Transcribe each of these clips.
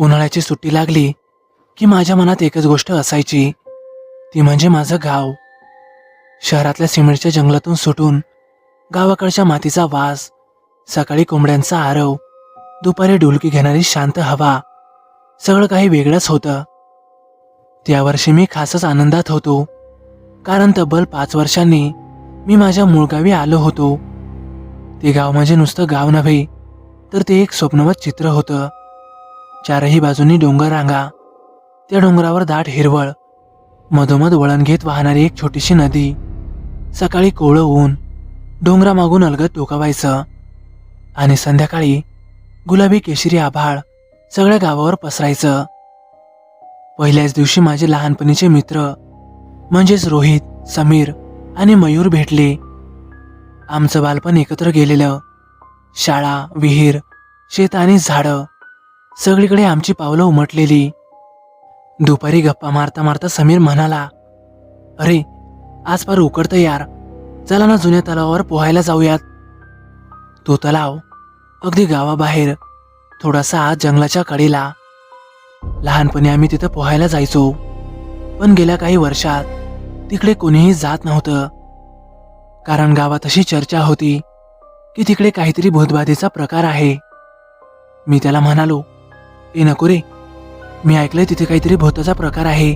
उन्हाळ्याची सुट्टी लागली की माझ्या मनात एकच गोष्ट असायची. ती म्हणजे माझं गाव. शहरातल्या सिमेंटच्या जंगलातून सुटून गावाकडच्या मातीचा वास सकाळी कोंबड्यांचा आरव दुपारी डुलकी घेणारी शांत हवा सगळं काही वेगळंच होतं. त्या वर्षी मी खासच आनंदात होतो कारण तब्बल पाच वर्षांनी मी माझ्या मूळ गावी आलो होतो. ते गाव म्हणजे नुसतं गाव नव्हे तर ते एक स्वप्नवत चित्र होतं. चारही बाजूंनी डोंगर रांगा. त्या डोंगरावर दाट हिरवळ. मधोमध वळण घेत वाहणारी एक छोटीशी नदी. सकाळी कोवळं ऊन. डोंगरामागून अलगत डोकावायचं आणि संध्याकाळी गुलाबी केशरी आभाळ सगळ्या गावावर पसरायचं. पहिल्याच दिवशी माझे लहानपणीचे मित्र म्हणजेच रोहित समीर आणि मयूर भेटले. आमचं बालपण एकत्र गेलेलं. शाळा विहीर शेत आणि झाडं. सगळीकडे आमची पावलं उमटलेली. दुपारी गप्पा मारता मारता समीर म्हणाला अरे आज फार उकडतं यार. चला ना जुन्या तलावावर पोहायला जाऊयात. तो तलाव अगदी गावाबाहेर. थोडासा आत जंगलाच्या कडेला. लहानपणी आम्ही तिथं पोहायला जायचो. पण गेल्या काही वर्षात तिकडे कोणीही जात नव्हतं. कारण गावात अशी चर्चा होती की तिकडे काहीतरी भूतबाधेचा प्रकार आहे. मी त्याला म्हणालो ए नको रे मी ऐकलंय तिथे काहीतरी भूताचा प्रकार आहे.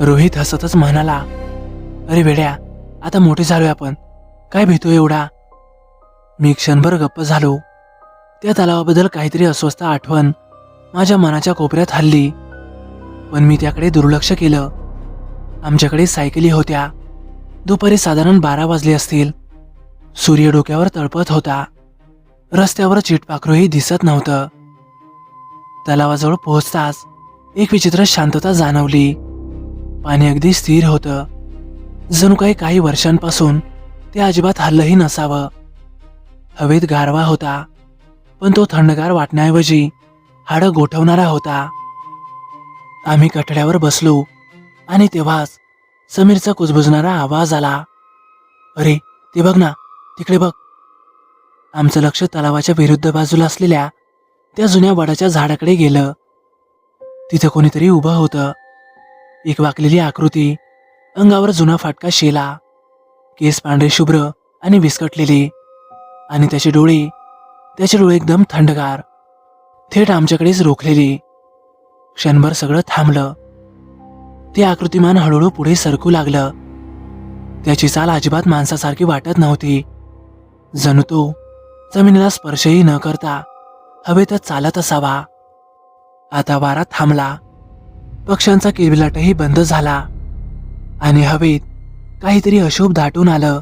रोहित हसतच म्हणाला अरे वेड्या आता मोठे झालोय आपण. काय भीतो एवढा? मी क्षणभर गप्प झालो. त्या तलावाबद्दल काहीतरी अस्वस्थ आठवण माझ्या मनाच्या कोपऱ्यात हल्ली. पण मी त्याकडे दुर्लक्ष केलं. आमच्याकडे सायकली होत्या. दुपारी साधारण बारा वाजले असतील. सूर्य डोक्यावर तळपत होता. रस्त्यावर चिटपाखरूही दिसत नव्हतं. तलावाजवळ पोहोचताच एक विचित्र शांतता जाणवली. पाणी अगदी स्थिर होतं. जणू काही काही वर्षांपासून ते अजिबात हल्लही नसावं. हवेत गारवा होता पण तो थंडगार वाटण्याऐवजी हाडं गोठवणारा होता. आम्ही कठड्यावर बसलो आणि तेव्हाच समीरचा कुजबुजणारा आवाज आला. अरे ते बघ ना तिकडे बघ. आमचं लक्ष तलावाच्या विरुद्ध बाजूला असलेल्या त्या जुन्या वडाच्या झाडाकडे गेलं. तिथं कोणीतरी उभं होतं. एक वाकलेली आकृती. अंगावर जुना फाटका शेला. केस पांढरे शुभ्र आणि विस्कटलेले. आणि त्याचे डोळे. त्याचे डोळे एकदम थंडगार. थेट आमच्याकडेच रोखलेले. क्षणभर सगळं थांबलं. ते आकृतिमान हळूहळू पुढे सरकू लागलं. त्याची चाल अजिबात माणसासारखी वाटत नव्हती. जणू तो जमिनीला स्पर्शही न करता हवेतच चालत असावा. आता वारा थांबला. पक्ष्यांचा किलबिलाटही बंद झाला. आणि हवेत काहीतरी अशुभ दाटून आलं.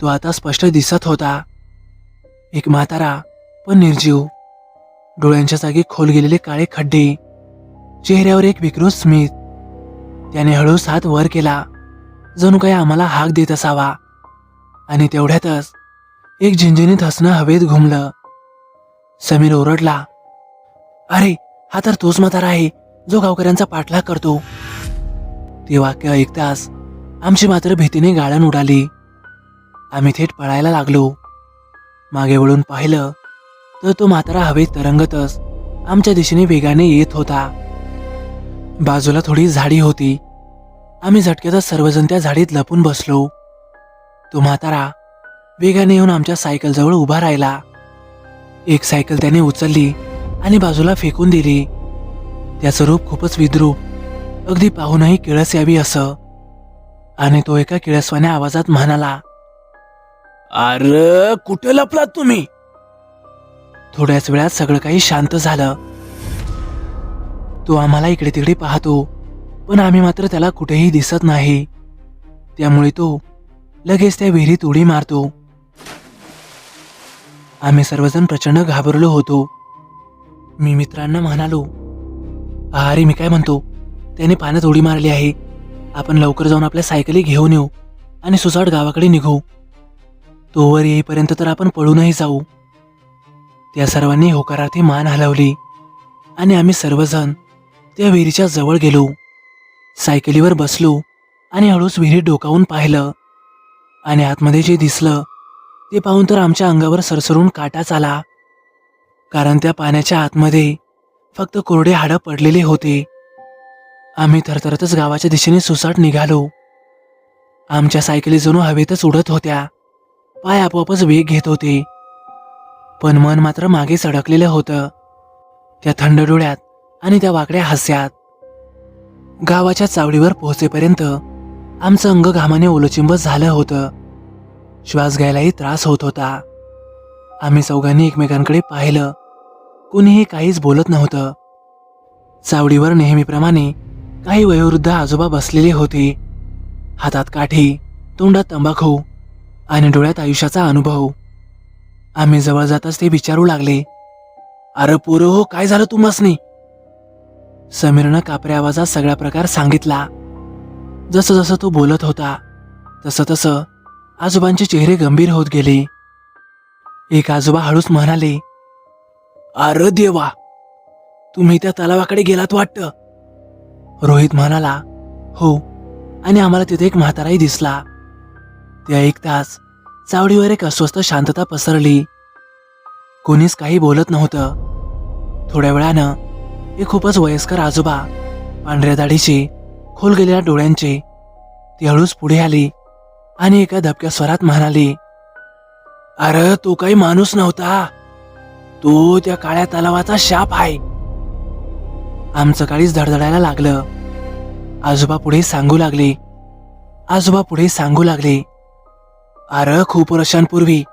तो आता स्पष्ट दिसत होता. एक म्हातारा पण निर्जीव. डोळ्यांच्या जागी खोल गेलेले काळे खड्डे. चेहऱ्यावर एक विकृत स्मित. त्याने हळू हात वर केला. जणू काही आम्हाला हाक देत असावा. आणि तेवढ्यातच एक झिंझिनीत हसणं हवेत घुमलं. समीर ओरडला. अरे हा तर तोच म्हातारा आहे जो गावकऱ्यांचा पाठलाग करतो. ते वाक्य ऐकताच आमची मात्र भीतीने गाळण उडाली. आम्ही थेट पळायला लागलो. मागे वळून पाहिलं तर तो म्हातारा हवेत तरंगतच आमच्या दिशेने वेगाने येत होता. बाजूला थोडी झाडी होती. आम्ही झटक्यातच सर्वजण त्या झाडीत लपून बसलो. तो म्हातारा वेगाने येऊन आमच्या सायकलजवळ उभा राहिला. एक सायकल त्याने उचलली आणि बाजूला फेकून दिली. त्याचं रूप खूपच विद्रूप अगदी पाहूनही किळस यावी असं. आणि तो एका किळसवाने आवाजात म्हणाला अरे कुठे लपलात तुम्ही? थोड्याच वेळात सगळं काही शांत झालं. तो आम्हाला इकडे तिकडे पाहतो पण आम्ही मात्र त्याला कुठेही दिसत नाही. त्यामुळे तो लगेच त्या विहिरीत उडी मारतो. आम्ही सर्वजण प्रचंड घाबरलो होतो. मी मित्रांना म्हणालो अरे मी काय म्हणतो? त्याने पाण्यात उडी मारली आहे. आपण लवकर जाऊन आपल्या सायकली घेऊन येऊ आणि सुसाट गावाकडे निघू. तोवर येईपर्यंत तर आपण पळूनही जाऊ. त्या सर्वांनी होकारार्थी मान हलवली आणि आम्ही सर्वजण त्या विहिरीच्या जवळ गेलो. सायकलीवर बसलो आणि हळूच विहिरीत डोकावून पाहिलं आणि आतमध्ये जे दिसलं ते पाहून तर आमच्या अंगावर सरसरून काटाच आला. कारण त्या पाण्याच्या आतमध्ये फक्त कोरडे हाडं पडलेले होते. आम्ही थरथरतच गावाच्या दिशेने सुसाट निघालो. आमच्या सायकली जणू हवेतच उडत होत्या. पाय आपोआपच वेग घेत होते. पण मन मात्र मागे सडकलेलं होतं. त्या थंड डोळ्यात आणि त्या वाकड्या हास्यात. गावाच्या चावडीवर पोहोचेपर्यंत आमचं अंग घामाने ओलचिंब झालं होतं. श्वास घ्यायलाही त्रास होत होता. आम्ही चौघांनी एकमेकांकडे पाहिलं. कुणीही काहीच बोलत नव्हतं. चावडीवर नेहमीप्रमाणे काही वयोवृद्ध आजोबा बसलेले होते. हातात काठी तोंडात तंबाखू आणि डोळ्यात आयुष्याचा अनुभव. आम्ही जवळ जाताच ते विचारू लागले अरे पोरं हो काय झालं तुम्हासनी समीरनं कापऱ्या आवाजात सगळा प्रकार सांगितला. जसं जसं तो बोलत होता तसं तसं आजोबांचे चेहरे गंभीर होत गेले. एक आजोबा हळूच म्हणाले अरे देवा तुम्ही त्या तलावाकडे गेलात वाटतं. रोहित म्हणाला हो. आणि आम्हाला तिथे एक म्हाताराही दिसला. त्या एक तास चावडीवर एक अस्वस्थ शांतता पसरली. कोणीच काही बोलत नव्हतं. थोड्या वेळानं एक खूपच वयस्कर आजोबा पांढऱ्या दाढीचे खोल गेलेल्या डोळ्यांचे ती हळूच पुढे आली. आणि एका धबक्या स्वरात म्हणाली अरे तो काही माणूस नव्हता. तो त्या काळ्या तलावाचा शाप आहे. आमचं काळीच धडधडायला लागलं. आजोबा पुढे सांगू लागले. आजोबा पुढे सांगू लागले अरे खूप वर्षांपूर्वी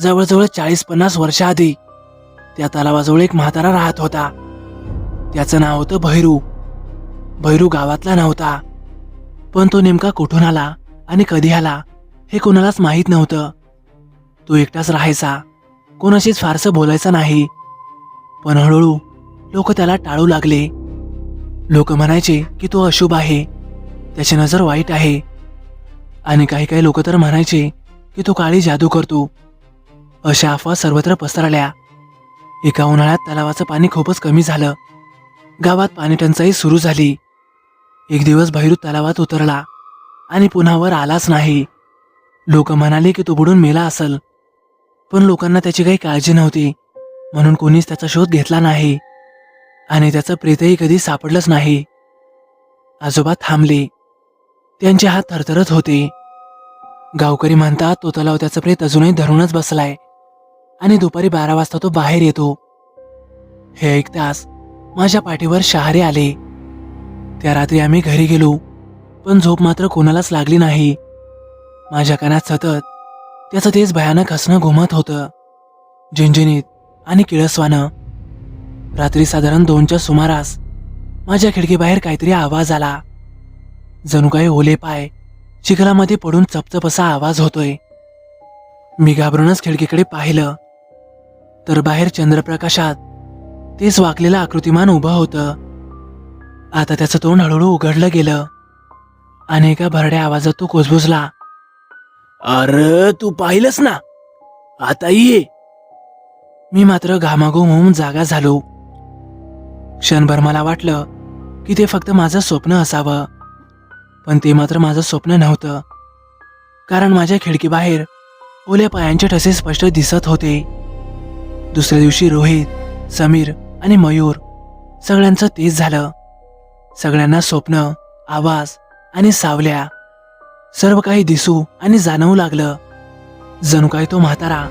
जवळजवळ चाळीस पन्नास वर्षाआधी त्या तलावाजवळ एक म्हातारा राहत होता. त्याचं नाव होतं भैरू. भैरू गावातला नव्हता. पण तो नेमका कुठून आला? आणि कधी आला हे कोणालाच माहीत नव्हतं. तो एकटाच राहायचा. कोणाशीच फारसं बोलायचा नाही. पण हळूहळू लोक त्याला टाळू लागले. लोक म्हणायचे की तो अशुभ आहे. त्याची नजर वाईट आहे. आणि काही काही लोक तर म्हणायचे की तो काळी जादू करतो. अशा अफवा सर्वत्र पसरल्या. एका उन्हाळ्यात तलावाचं पाणी खूपच कमी झालं. गावात पाणी टंचाई सुरू झाली. एक दिवस भैरू तलावात उतरला. आणि पुन्हा वर आलाच नाही. लोक म्हणाले की तो बुडून मेला असल. पण लोकांना त्याची काही काळजी नव्हती. म्हणून कोणीच त्याचा शोध घेतला नाही. आणि त्याचं प्रेतही कधी सापडलंच नाही. आजोबा थांबले. त्यांचे हात थरथरत होते. गावकरी म्हणतात तो तलाव त्याचं प्रेत अजूनही धरूनच बसलाय. आणि दुपारी बारा वाजता तो बाहेर येतो. हे ऐकताच माझ्या पाठीवर शहारे आले. त्या रात्री आम्ही घरी गेलो. पण झोप मात्र कोणालाच लागली नाही. माझ्या कानात सतत त्याचं तेच भयानक हसणं घुमत होतं. झिंझिनीत आणि किळसवानं. रात्री साधारण दोनच्या सुमारास माझ्या खिडकीबाहेर काहीतरी आवाज आला. जणू काही ओले पाय चिखलामध्ये पडून चपचप असा आवाज होतोय. मी घाबरूनच खिडकीकडे पाहिलं. तर बाहेर चंद्रप्रकाशात तेच वाकलेलं आकृतिमान उभं होतं. आता त्याचं तोंड हळूहळू उघडलं गेलं. आणि एका भरड्या आवाजात तो कोसबुसला अरे तू पाहिलंस ना? आता ये. मी मात्र घामाघूम होऊन जागा झालो. क्षणभर मला वाटलं की ते फक्त माझं स्वप्न असावं. पण ते मात्र माझं स्वप्न नव्हतं. कारण माझ्या खिडकीबाहेर ओल्या पायांचे ठसे स्पष्ट दिसत होते. दुसऱ्या दिवशी रोहित समीर आणि मयूर सगळ्यांचं तेच झालं. सगळ्यांना स्वप्न आवाज आणि सावल्या सर्व काही दिसू आणि जाणवू लागलं. जणू काही तो म्हातारा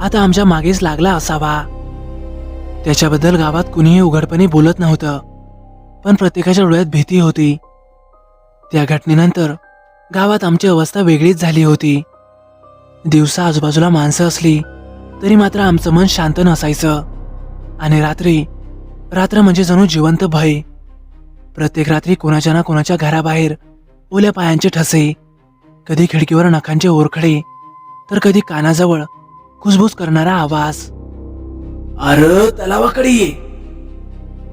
आता आमच्या मागेच लागला असावा. त्याच्याबद्दल गावात कुणीही उघडपणे बोलत नव्हतं पण प्रत्येकाच्या डोळ्यात भीती होती. त्या घटनेनंतर गावात आमची अवस्था वेगळीच झाली होती. दिवसा आजूबाजूला माणसं असली तरी मात्र आमचं मन शांत नसायचं. आणि रात्री रात्र म्हणजे जणू जिवंत भय. प्रत्येक रात्री कोणाच्या ना कोणाच्या घराबाहेर ओल्या पायांचे ठसे कधी खिडकीवर नखांचे ओरखडे तर कधी कानाजवळ कुसबुस करणारा आवाज. अर तलावाकडे ये.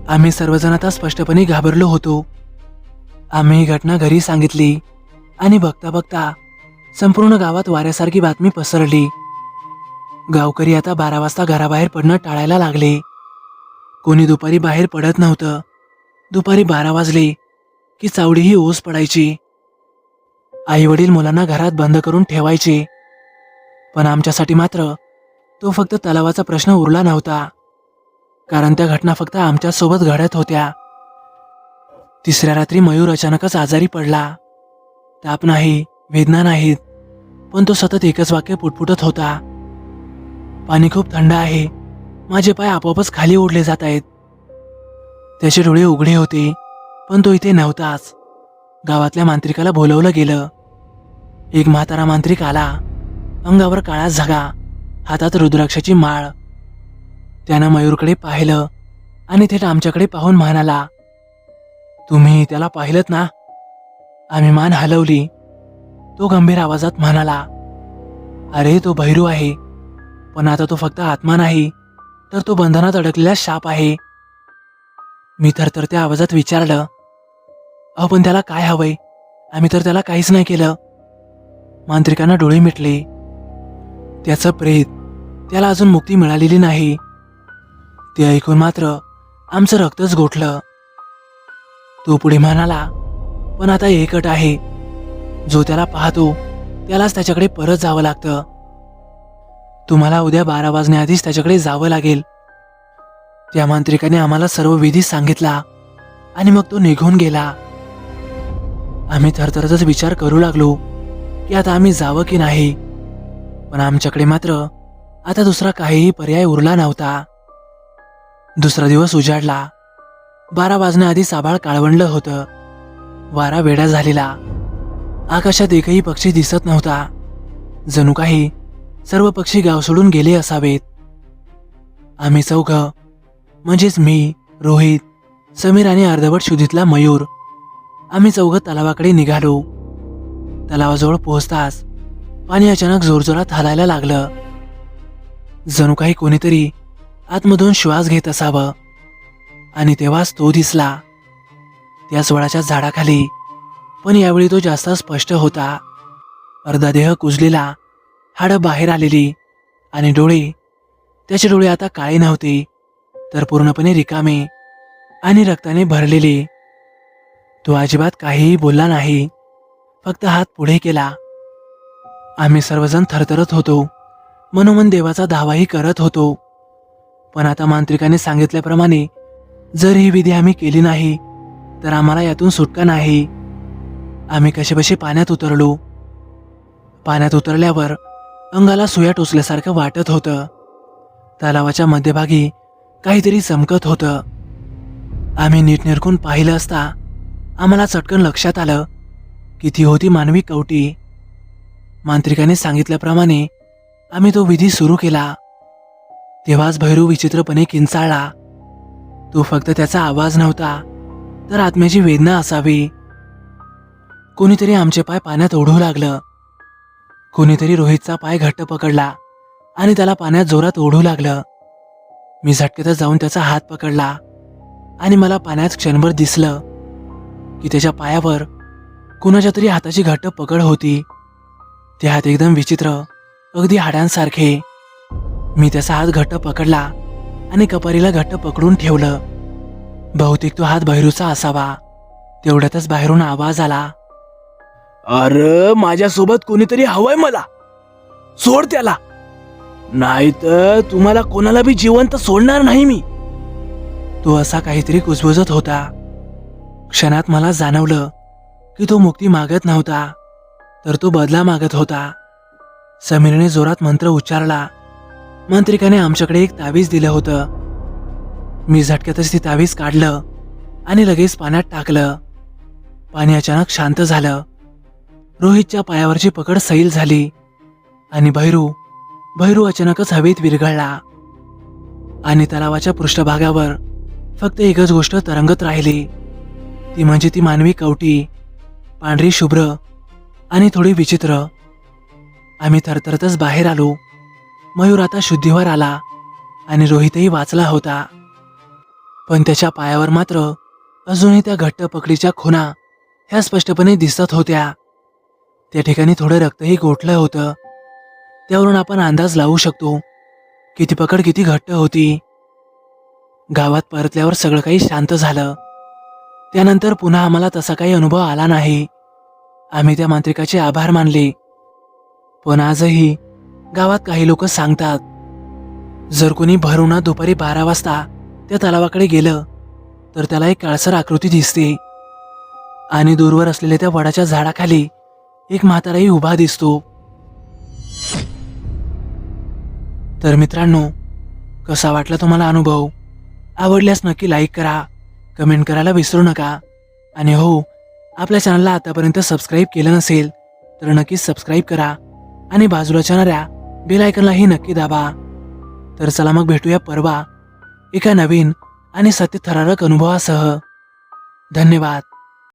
आम्ही सर्वजण आता स्पष्टपणे घाबरलो होतो. आम्ही ही घटना घरी सांगितली आणि बघता बघता संपूर्ण गावात वाऱ्यासारखी बातमी पसरली. गावकरी आता बारा वाजता घराबाहेर पडणं टाळायला लागले. कोणी दुपारी बाहेर पडत नव्हतं. दुपारी बारा वाजले की चावडीही ओस पडायची. आई वडील मुलांना घरात बंद करून ठेवायचे. पण आमच्यासाठी मात्र तो फक्त तलावाचा प्रश्न उरला नव्हता. कारण त्या घटना फक्त आमच्यासोबत घडत होत्या. तिसऱ्या रात्री मयूर अचानकच आजारी पडला. ताप नाही वेदना नाहीत पण तो सतत एकच वाक्य पुटपुटत होता. पाणी खूप थंड आहे माझे पाय आपोआपच खाली ओढले जात आहेत. त्याचे डोळे उघडे होते पण तो इथे नव्हताच. गावातल्या मांत्रिकाला बोलवलं गेलं. एक म्हातारा मांत्रिक आला. अंगावर काळा झगा हातात रुद्राक्षाची माळ. त्यानं मयूरकडे पाहिलं आणि थेट आमच्याकडे पाहून म्हणाला तुम्ही त्याला पाहिलत ना? आम्ही मान हलवली. तो गंभीर आवाजात म्हणाला अरे तो भैरू आहे. पण आता तो फक्त आत्मा नाही तर तो बंधनात अडकलेला शाप आहे. मी तर त्या आवाजात विचारलं अहो पण त्याला काय हवंय? आम्ही तर त्याला काहीच नाही केलं. मांत्रिकांना डोळे मिटले. त्याचं प्रेत त्याला अजून मुक्ती मिळालेली नाही. ते ऐकून मात्र आमचं रक्तच गोठलं. तो पुढे म्हणाला पण आता एकट आहे. जो त्याला पाहतो त्यालाच त्याच्याकडे परत जावं लागतं. तुम्हाला उद्या बारा वाजण्याआधीच त्याच्याकडे जावं लागेल. त्या मांत्रिकाने आम्हाला सर्व विधी सांगितला आणि मग तो निघून गेला. आम्ही थरथरतच विचार करू लागलो. की आता आम्ही जावं की नाही? पण आमच्याकडे मात्र आता दुसरा काहीही पर्याय उरला नव्हता. दुसरा दिवस उजाडला. बारा वाजण्याआधी साबाळ काळवंडलं होतं. वारा वेडा झालेला. आकाशात एकही पक्षी दिसत नव्हता. जणू काही सर्व पक्षी गाव सोडून गेले असावेत. आम्ही चौघ म्हणजेच मी रोहित समीर आणि अर्धवट शुद्धीतला मयूर आम्ही चौघ तलावाकडे निघालो. तलावाजवळ पोहोचताच पाणी अचानक जोरजोरात हलायला लागलं. जणू काही कोणीतरी आतमधून श्वास घेत असावं. आणि तेव्हाच तो दिसला. त्याच वडाच्या झाडाखाली पण यावेळी तो जास्त स्पष्ट होता. अर्धा देह कुजलेला हाडं बाहेर आलेली आणि डोळे त्याचे डोळे आता काळे नव्हते तर पूर्णपणे रिकामे आणि रक्ताने भरलेले. तो अजिबात काहीही बोलला नाही. फक्त हात पुढे केला. आम्ही सर्वजण थरथरत होतो. मनोमन देवाचा धावाही करत होतो. पण आता मांत्रिकाने सांगितल्याप्रमाणे जर ही विधी आम्ही केली नाही तर आम्हाला यातून सुटका नाही. आम्ही कसेबसे पाण्यात उतरलो. पाण्यात उतरल्यावर अंगाला सुया टोचल्यासारखं वाटत होतं. तलावाच्या मध्यभागी काहीतरी चमकत होतं. आम्ही नीट निरखून पाहिलं असता आम्हाला चटकन लक्षात आलं. किती होती मानवी कवटी? मांत्रिकाने सांगितल्याप्रमाणे आम्ही तो विधी सुरू केला. तेव्हाच भैरू विचित्रपणे किंचाळला. तो फक्त त्याचा आवाज नव्हता तर आत्म्याची वेदना असावी. कोणीतरी आमचे पाय पाण्यात ओढू लागलं. कोणीतरी रोहितचा पाय घट्ट पकडला आणि त्याला पाण्यात जोरात ओढू लागलं. मी झटक्यातच जाऊन त्याचा हात पकडला आणि मला पाण्यात क्षणभर दिसलं की त्याच्या पायावर कुणाच्या तरी हाताची घट्ट पकड होती. ते हात एकदम विचित्र अगदी हाडांसारखे. मी त्याचा हात घट्ट पकडला आणि कपारीला घट्ट पकडून ठेवलं. बहुतेक तो हात बहिरूचा असावा. तेवढ्यातच बाहेरून आवाज आला. अरे माझ्यासोबत कोणीतरी हवंय मला. सोड त्याला. नाही तर तुम्हाला कोणाला बी जिवंत सोडणार नाही मी. तो असा काहीतरी कुजबुजत होता. क्षणात मला जाणवलं की तो मुक्ती मागत नव्हता तर तो बदला मागत होता. समीरने जोरात मंत्र उच्चारला. मंत्रिकाने आमच्याकडे एक तावीज दिलं होतं. मी झटक्यातच ती तावीज काढलं आणि लगेच पाण्यात टाकलं. पाणी अचानक शांत झालं. रोहितच्या पायावरची पकड सैल झाली आणि भैरू भैरू अचानकच हवेत विरघळला. आणि तलावाच्या पृष्ठभागावर फक्त एकच गोष्ट तरंगत राहिली. ती म्हणजे ती मानवी कवटी. पांढरी शुभ्र आणि थोडी विचित्र. आम्ही थरथरतच बाहेर आलो. मयूर आता शुद्धीवर आला आणि रोहितही वाचला होता. पण त्याच्या पायावर मात्र अजूनही त्या घट्ट पकडीच्या खुना ह्या स्पष्टपणे दिसत होत्या. त्या ठिकाणी थोडं रक्तही गोठलं होतं. त्यावरून आपण अंदाज लावू शकतो किती पकड किती घट्ट होती. गावात परतल्यावर सगळं काही शांत झालं. त्यानंतर पुन्हा आम्हाला तसा काही अनुभव आला नाही. आम्ही त्या मांत्रिकाचे आभार मानले. पण आजही गावात काही लोक सांगतात जर कोणी भरुणा दुपारी बारा वाजता त्या तलावाकडे गेलं तर त्याला एक काळसर आकृती दिसते. आणि दूरवर असलेल्या त्या वडाच्या झाडाखाली एक म्हाताराही उभा दिसतो. तर मित्रांनो कसा वाटला तुम्हाला अनुभव? आवडल्यास नक्की लाईक करा. कमेंट करायला विसरू नका. आणि हो आपल्या चॅनलला आतापर्यंत सबस्क्राईब केलं नसेल तर नक्कीच सबस्क्राईब करा आणि बाजूला जाणाऱ्या बेलायकनलाही नक्की दाबा. तर चला मग भेटूया परवा एका नवीन आणि सत्य थरारक अनुभवासह. धन्यवाद.